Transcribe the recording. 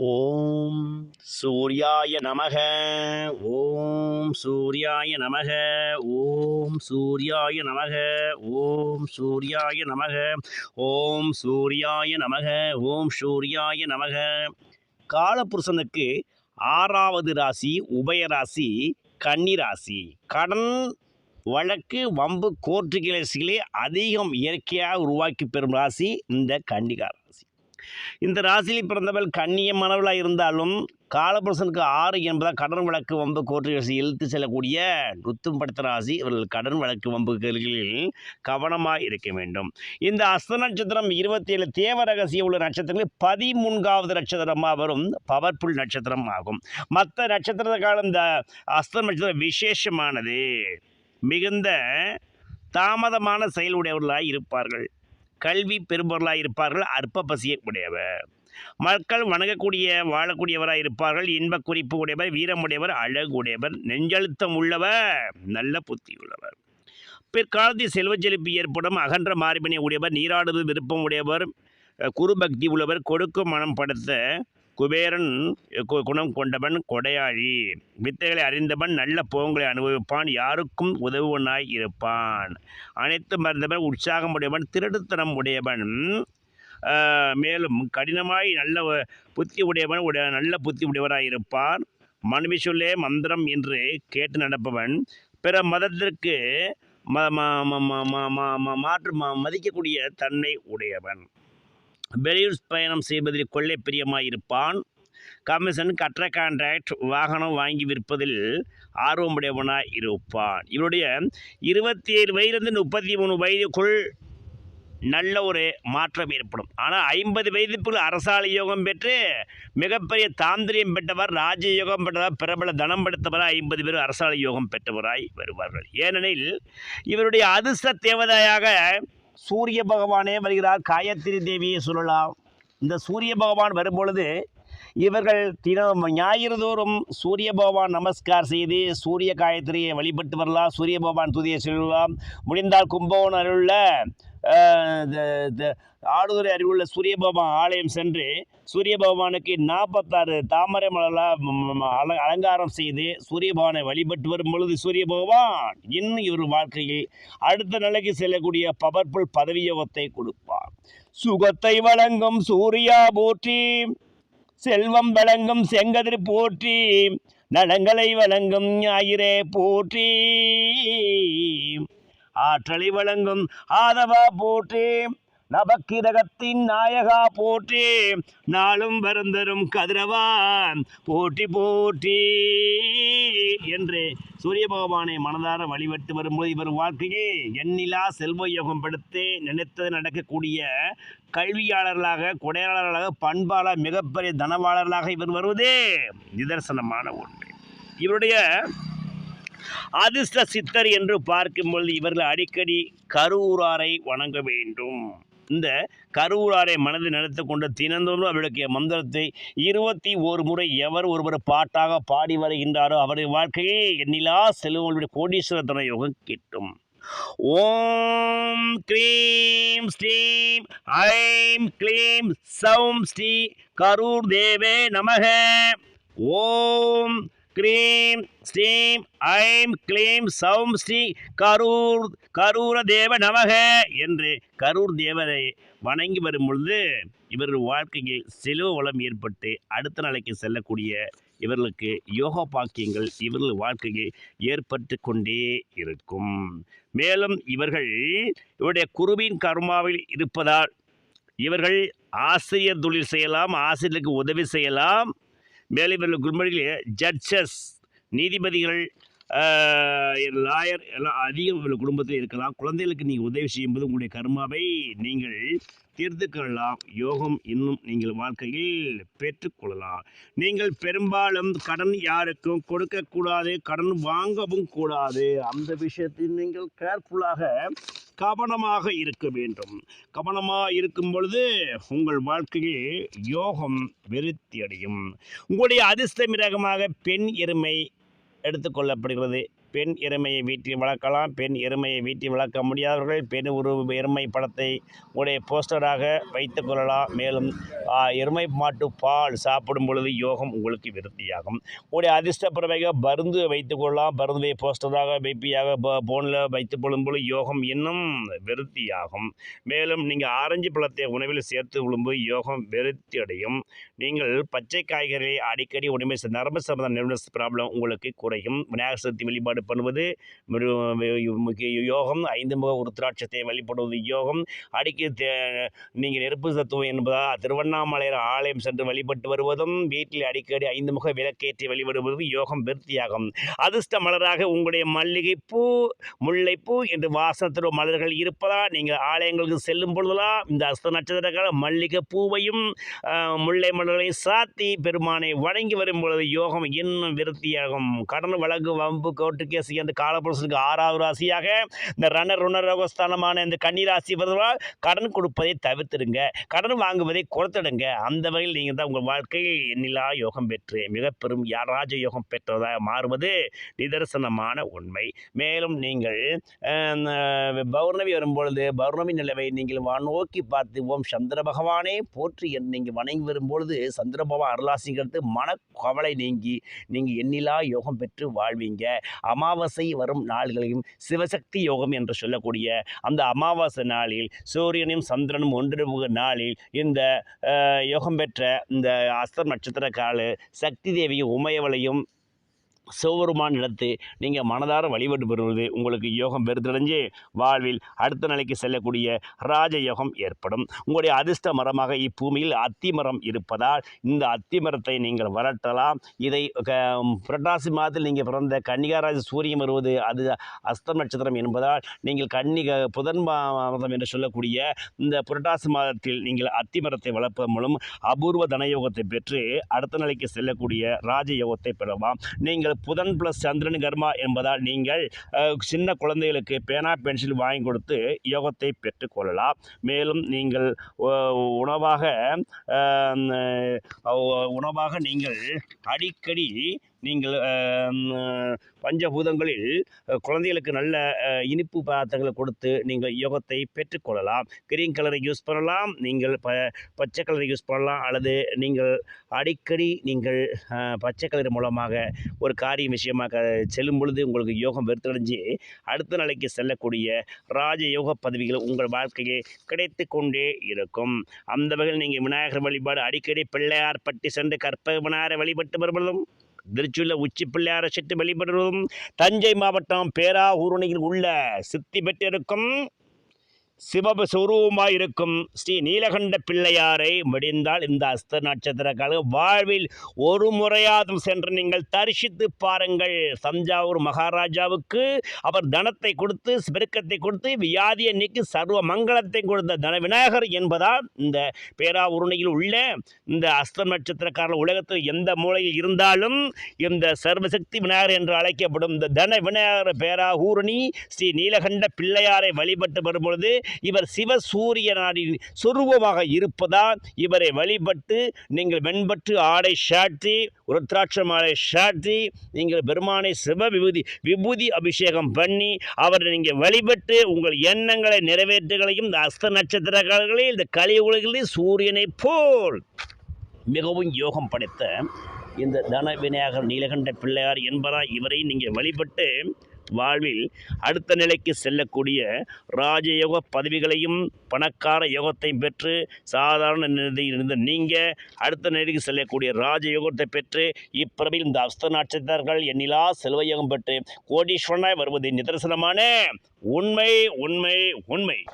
ஓம் சூர்யாய நமக. ஓம் சூர்யாய நமக. ஓம் சூர்யாய நமக. ஓம் சூர்யாய நமக. ஓம் சூர்யாய நமக. ஓம் சூர்யாய நமக. காலபுருஷனுக்கு ஆறாவது ராசி உபயராசி கன்னிராசி கடன் வழக்கு வம்பு கோர்ட்டு கிளர்ச்சிகளே அதிகம் இயற்கையாக உருவாக்கி பெறும் ராசி இந்த கன்னிகா ராசி. இந்த ராசியில் பிறந்தவள் கண்ணியமானவளாக இருந்தாலும் காலபுருஷனுக்கு ஆறு என்பதால் கடன் வழக்கு வம்பு கோர்ட்டு கேசு இழுத்து செல்லக்கூடிய நுத்தும் படுத்த ராசி இவர்கள் கடன் வழக்கு வம்புகளில் கவனமாக இருக்க வேண்டும். இந்த அஸ்த நட்சத்திரம் இருபத்தி ஏழு தேவ ரகசிய உள்ள நட்சத்திரங்களில் பதிமூன்காவது நட்சத்திரமாக வரும். பவர்ஃபுல் நட்சத்திரம் ஆகும். மற்ற நட்சத்திரத்துக்கான காலம் இந்த அஸ்த நட்சத்திரம் விசேஷமானது. மிகுந்த தாமதமான செயலுடையவர்களாக இருப்பார்கள். கல்வி பெரும்பொருளாக இருப்பார்கள் அற்ப பசியை உடையவர் மக்கள் வணங்கக்கூடிய வாழக்கூடியவராக இருப்பார்கள் இன்ப குறிப்பு உடையவர் வீரமுடையவர் அழகுடையவர் நெஞ்சழுத்தம் உள்ளவர் நல்ல புத்தி உள்ளவர் பிற்காலத்தில் செல்வ செழிப்பு ஏற்படும் அகன்ற மார்பினை உடையவர் நீராடுவது விருப்பம் உடையவர் குருபக்தி உள்ளவர் கொடுக்கும் மனம் படுத்த குபேரன் கு- குணம் கொண்டவன் கொடையாளி வித்தைகளை அறிந்தவன் நல்ல போங்களை அனுபவிப்பான் யாருக்கும் உதவுவனாய் இருப்பான். அனைத்து மறந்தவன் உற்சாகம் உடையவன் திருடுத்தனம் உடையவன். மேலும் கடினமாய் நல்ல வ- புத்தி உடையவன் உடைய நல்ல புத்தி உடையவராய் இருப்பான். மனைவி சொல்லே மந்திரம் என்று கேட்டு நடப்பவன் பிற மதத்திற்கு ம மாற்று மதிக்கக்கூடிய தன்மை உடையவன். வெளியூர் பயணம் செய்வதில் கொள்ளை பிரியமாயிருப்பான். கமிஷன் கற்ற கான்ட்ராக்ட் வாகனம் வாங்கி விற்பதில் ஆர்வமுடையவனாய் இருப்பான் இவருடைய இருபத்தி ஏழு வயதிலிருந்து முப்பத்தி மூணு வயதுக்குள் நல்ல ஒரு மாற்றம் ஏற்படும். ஆனால் ஐம்பது வயதுக்குள் அரசாலை யோகம் பெற்று மிகப்பெரிய தாந்திரியம் பெற்றவர் ராஜயோகம் பெற்றவர் பிரபல தனம் படுத்தவராய் ஐம்பது பேர் அரசாலை யோகம் பெற்றவராய் வருவார்கள். ஏனெனில் இவருடைய அதிர்ஷ்ட தேவதையாக சூரிய பகவானே வருகிறார் காயத்ரி தேவியை சொல்லலாம். இந்த சூரிய பகவான் வரும்பொழுது இவர்கள் தினம் ஞாயிறு தோறும் சூரிய பகவான் நமஸ்கார் செய்து சூரிய காயத்ரியை வழிபட்டு வரலாம் சூரிய பகவான் துதியை சொல்லலாம் முடிந்தால் கும்பகோணம் அருளுள்ள ஆடுதுறை அருகிலுள்ள சூரியபகவான் ஆலயம் சென்று சூரியபகவானுக்கு நாற்பத்தாறு தாமரை மலர்களால் அல அலங்காரம் செய்து சூரியபகவானை வழிபட்டு வரும் பொழுது சூரிய பகவான் இன்னும் இவர் வாழ்க்கையில் அடுத்த நிலைக்கு செல்லக்கூடிய பவர்ஃபுல் பதவியோகத்தை கொடுப்பார். சுகத்தை வழங்கும் சூர்யா போற்றி செல்வம் வழங்கும் செங்கதிர் போற்றி நலங்களை வழங்கும் ஞாயிறே போற்றி. ஆற்றலை வழங்கும் ஆதவா போற்றே. நவக்கிரகத்தின் நாயகா போற்றி. நாளும் வருந்தரும் கதிரவான் போட்டி போட்டி என்று. சூரிய பகவானை மனதார வழிபட்டு வரும்போது இவர் வாழ்க்கையே எண்ணிலா செல்வ யோகம் நினைத்தது நடக்கக்கூடிய கல்வியாளர்களாக கொடையாளர்களாக பண்பாளர் மிகப்பெரிய தனவாளர்களாக இவர் வருவதே நிதர்சனமான ஒன்று. இவருடைய அதிர்ஷ்ட சித்தர் என்று பார்க்கும்பொழுது இவர்கள் அடிக்கடி கருவூராரை வணங்க வேண்டும். இந்த கருவூராரை மனதில் நினைத்து கொண்டு தினந்தோறும் அவருடைய மந்திரத்தை இருபத்தி ஒரு முறை எவர் ஒருவர் பாட்டாக பாடி வருகின்றாரோ அவருடைய வாழ்க்கையே எண்ணிலா செல்வங்களுடைய கோடீஸ்வர யோகம் கிட்டும். ஓம் க்ரீம் ஸ்ரீம் ஐம் க்ளீம் சௌம் ஸ்ரீ கரூர் தேவே நமக. ஓம் க்ரீம் ஸ்ரீம் ஐம் க்ளீம் சௌம் ஸ்ரீ கரூர் கரூர தேவ நமக என்று கரூர் தேவரை வணங்கி வரும் பொழுது இவர்கள் வாழ்க்கையில் செல்வ வளம் ஏற்பட்டு அடுத்த நாளைக்கு செல்லக்கூடிய இவர்களுக்கு யோகா பாக்கியங்கள் இவர்கள் வாழ்க்கையில் ஏற்பட்டு கொண்டே இருக்கும். மேலும் இவர்கள் இவருடைய குருவின் கர்மாவில் இருப்பதால் இவர்கள் ஆசிரியர் தொழில் செய்யலாம் ஆசிரியருக்கு உதவி செய்யலாம். மேலே இவர்கள் குடும்பங்களில் ஜட்ஜஸ் நீதிபதிகள் லாயர் எல்லாம் அதிகம் உள்ள குடும்பத்தில் இருக்கலாம். குழந்தைகளுக்கு நீங்கள் உதவி செய்யும்போது உங்களுடைய கர்மாவை நீங்கள் தீர்த்து கொள்ளலாம் யோகம் இன்னும் நீங்கள் வாழ்க்கையில் பெற்றுக்கொள்ளலாம். நீங்கள் பெரும்பாலும் கடன் யாருக்கும் கொடுக்கக்கூடாது கடன் வாங்கவும் கூடாது. அந்த விஷயத்தில் நீங்கள் கேர்ஃபுல்லாக கவனமாக இருக்க வேண்டும். கவனமாக இருக்கும் பொழுது உங்கள் வாழ்க்கையில் யோகம் விருத்தி அடையும் உங்களுடைய அதிர்ஷ்ட மிரகமாக பெண் எருமை எடுத்துக்கொள்ளப்படுகிறது பெண் எருமையை வீட்டில் வளர்க்கலாம். பெண் எருமையை வீட்டில் வளர்க்க முடியாதவர்கள் பெண் ஒரு எருமை படத்தை உடைய போஸ்டராக வைத்துக் கொள்ளலாம். மேலும் எருமை மாட்டு பால் சாப்பிடும் பொழுது யோகம் உங்களுக்கு விருத்தியாகும். உடைய அதிர்ஷ்ட பறவைக பருந்து வைத்துக்கொள்ளலாம் கொள்ளலாம். பருந்துவை போஸ்டராக வைப்பியாக போனில் வைத்துக் கொள்ளும் பொழுது யோகம் இன்னும் விருத்தியாகும். மேலும் நீங்கள் ஆரஞ்சு பழத்தை உணவில் சேர்த்து கொள்ளும்போது யோகம் விருத்தி அடையும். நீங்கள் பச்சை காய்கறிகளை அடிக்கடி உடைமை ச- நரம்பு சம்பந்த நிறுவன ப்ராப்ளம் உங்களுக்கு குறையும். விநாயகர் சதுர்த்தி வழிபாடு பண்ணுவது. முக்கிய யோகம் ஐந்து முக உருத்திராட்சத்தை வழிபடுவது யோகம். அடிக்கடி தே- நீங்கள் நெருப்பு தத்துவம் என்பதால் திருவண்ணாமலையில் ஆலயம் சென்று வழிபட்டு வருவதும் வீட்டில் அடிக்கடி ஐந்து முக விளக்கேற்றி வழிபடுவதும் யோகம் விருத்தியாகும் அதிர்ஷ்ட மலராக உங்களுடைய மல்லிகைப்பூ முல்லைப்பூ என்று வாசனத்தில் மலர்கள் இருப்பதால் நீங்கள் ஆலயங்களுக்கு செல்லும் பொழுதெல்லாம் இந்த அஸ்த நட்சத்திரக்கால மல்லிகை பூவையும் முல்லை மலர்களையும் சாத்தி பெருமானை வணங்கி வரும் பொழுது யோகம் இன்னும் விருத்தியாகும். கடன் வழக்கு வம்பு கோட்டு கேஸ் அந்த காலபுருஷனுக்கு ஆறாவது ராசியாக இந்த ரண ருணரோகஸ்தானமான இந்த கன்னிராசி வருவதால் கடன் கொடுப்பதை தவிர்த்துடுங்க. கடன் வாங்குவதை குறைத்திடுங்க. அந்த வகையில் நீங்கள் தான் உங்கள் வாழ்க்கையில் எண்ணிலா யோகம் பெற்று மிக பெரும் யாராஜ யோகம் பெற்றதாக மாறுவது நிதர்சனமான உண்மை. மேலும் நீங்கள் பௌர்ணமி வரும்பொழுது பௌர்ணமி நிலவை நீங்கள் நோக்கி பார்த்து ஓம் சந்திர பகவானே போற்றி என் நீங்கள் வணங்கி வரும்பொழுது சந்திர பகவான் அருளாசிங்கிறது மனக்கவலை நீங்கி நீங்கள் எண்ணிலா யோகம் பெற்று வாழ்வீங்க. அமாவாசை வரும் நாள்களையும் சிவசக்தி யோகம் என்று சொல்லக்கூடிய அந்த அமாவாசை நாளில் சூரியனும் சந்திரனும் ஒன்றிருப்புக நாளில் இந்த யோகம் பெற்ற இந்த அஸ்த நட்சத்திர கால சக்தி தேவியும் உமையவளையும் சிவபெருமான் இடத்து நீங்கள் மனதார வழிபட்டு பெறுவது உங்களுக்கு யோகம் பெருத்தடைஞ்சு வாழ்வில் அடுத்த நிலைக்கு செல்லக்கூடிய ராஜ யோகம் ஏற்படும். உங்களுடைய அதிர்ஷ்ட மரமாக இப்பூமியில் அத்தி மரம் இருப்பதால் இந்த அத்தி மரத்தை நீங்கள் வரட்டலாம் இதை க- புரட்டாசி மாதத்தில் நீங்கள் பிறந்த கன்னிகாராஜ சூரியன் வருவது அது அஸ்தம் நட்சத்திரம் என்பதால் நீங்கள் கன்னிக புதன் மா- மாதம் என்று சொல்லக்கூடிய இந்த புரட்டாசி மாதத்தில் நீங்கள் அத்தி மரத்தை வளர்ப்பதன் மூலம் அபூர்வ தனயோகத்தை பெற்று அடுத்த நிலைக்கு செல்லக்கூடிய ராஜ யோகத்தை பெறலாம். நீங்கள் புதன் ப்ளஸ் சந்திரன் கர்மா என்பதால் நீங்கள் சின்ன குழந்தைகளுக்கு பேனா பென்சில் வாங்கி கொடுத்து யோகத்தை பெற்றுக்கொள்ளலாம் மேலும் நீங்கள் உணவாக உணவாக நீங்கள் அடிக்கடி நீங்கள் பஞ்சபூதங்களில் குழந்தைகளுக்கு நல்ல இனிப்பு பதார்த்தங்களை கொடுத்து நீங்கள் யோகத்தை பெற்றுக்கொள்ளலாம் கிரீன் கலரை யூஸ் பண்ணலாம். நீங்கள் ப பச்சை கலரை யூஸ் பண்ணலாம். அல்லது நீங்கள் அடிக்கடி நீங்கள் பச்சை கலர் மூலமாக ஒரு காரியம் விஷயமாக செல்லும் பொழுது உங்களுக்கு யோகம் வெறுத்தடைஞ்சு அடுத்த நிலைக்கு செல்லக்கூடிய ராஜ யோக பதவிகள் உங்கள் வாழ்க்கையை கிடைத்து கொண்டே இருக்கும். அந்த வகையில் நீங்கள் விநாயகர் வழிபாடு அடிக்கடி பிள்ளையார் பட்டி சென்று கற்பக விநாயகரை வழிபட்டு வருவதும் திருச்சியில் உச்சி பிள்ளையார சென்று வெளிப்படுவதும் தஞ்சை மாவட்டம் பேராவூரணியில் உள்ள சித்தி பெற்றிருக்கும் சிவஸ்வரூபமாய் இருக்கும் ஸ்ரீ நீலகண்ட பிள்ளையாரை முடிந்தால் இந்த அஸ்த நட்சத்திர கால வாழ்வில் ஒரு முறையாதும் சென்று நீங்கள் தரிசித்து பாருங்கள். தஞ்சாவூர் மகாராஜாவுக்கு அவர் தனத்தை கொடுத்து பெருக்கத்தை கொடுத்து வியாதியை நீக்கி சர்வ மங்களத்தை கொடுத்த தன விநாயகர் என்பதால் இந்த பேராவுருணையில் உள்ள இந்த அஸ்த நட்சத்திரக்காரர் உலகத்தில் எந்த மூலையில் இருந்தாலும் இந்த சர்வசக்தி விநாயகர் என்று அழைக்கப்படும் இந்த தன விநாயகர் பேராவூரணி ஸ்ரீ நீலகண்ட பிள்ளையாரை வழிபட்டு வரும்பொழுது இவர் சிவ நாடின் சொரூபமாக இருப்பதால் இவரை வழிபட்டு நீங்கள் வெண்பட்டு ஆடை சாற்றி ருத்ராட்ச மாலை சாற்றி நீங்கள் பெருமானை சிவ விபூதி விபூதி அபிஷேகம் பண்ணி அவரை நீங்கள் வழிபட்டு உங்கள் எண்ணங்களை நிறைவேற்றுகளையும் இந்த அஸ்த நட்சத்திரங்களில் இந்த கலியுலகில் சூரியனைப் போல் மிகவும் யோகம் படைத்த இந்த தன விநாயகர் நீலகண்ட பிள்ளையார் என்பதால் இவரை நீங்கள் வழிபட்டு வாழ்வில் அடுத்த நிலைக்கு செல்லக்கூடிய ராஜயோக பதவிகளையும் பணக்கார யோகத்தையும் பெற்று சாதாரண நிலையில் இருந்த நீங்கள் அடுத்த நிலைக்கு செல்லக்கூடிய ராஜயோகத்தை பெற்று இப்பிறவில் இந்த அஸ்த நட்சத்திரர்கள் எண்ணிலா செல்வயோகம் பெற்று கோடீஸ்வரனாய் வருவது நிதர்சனமான. உண்மை உண்மை உண்மை.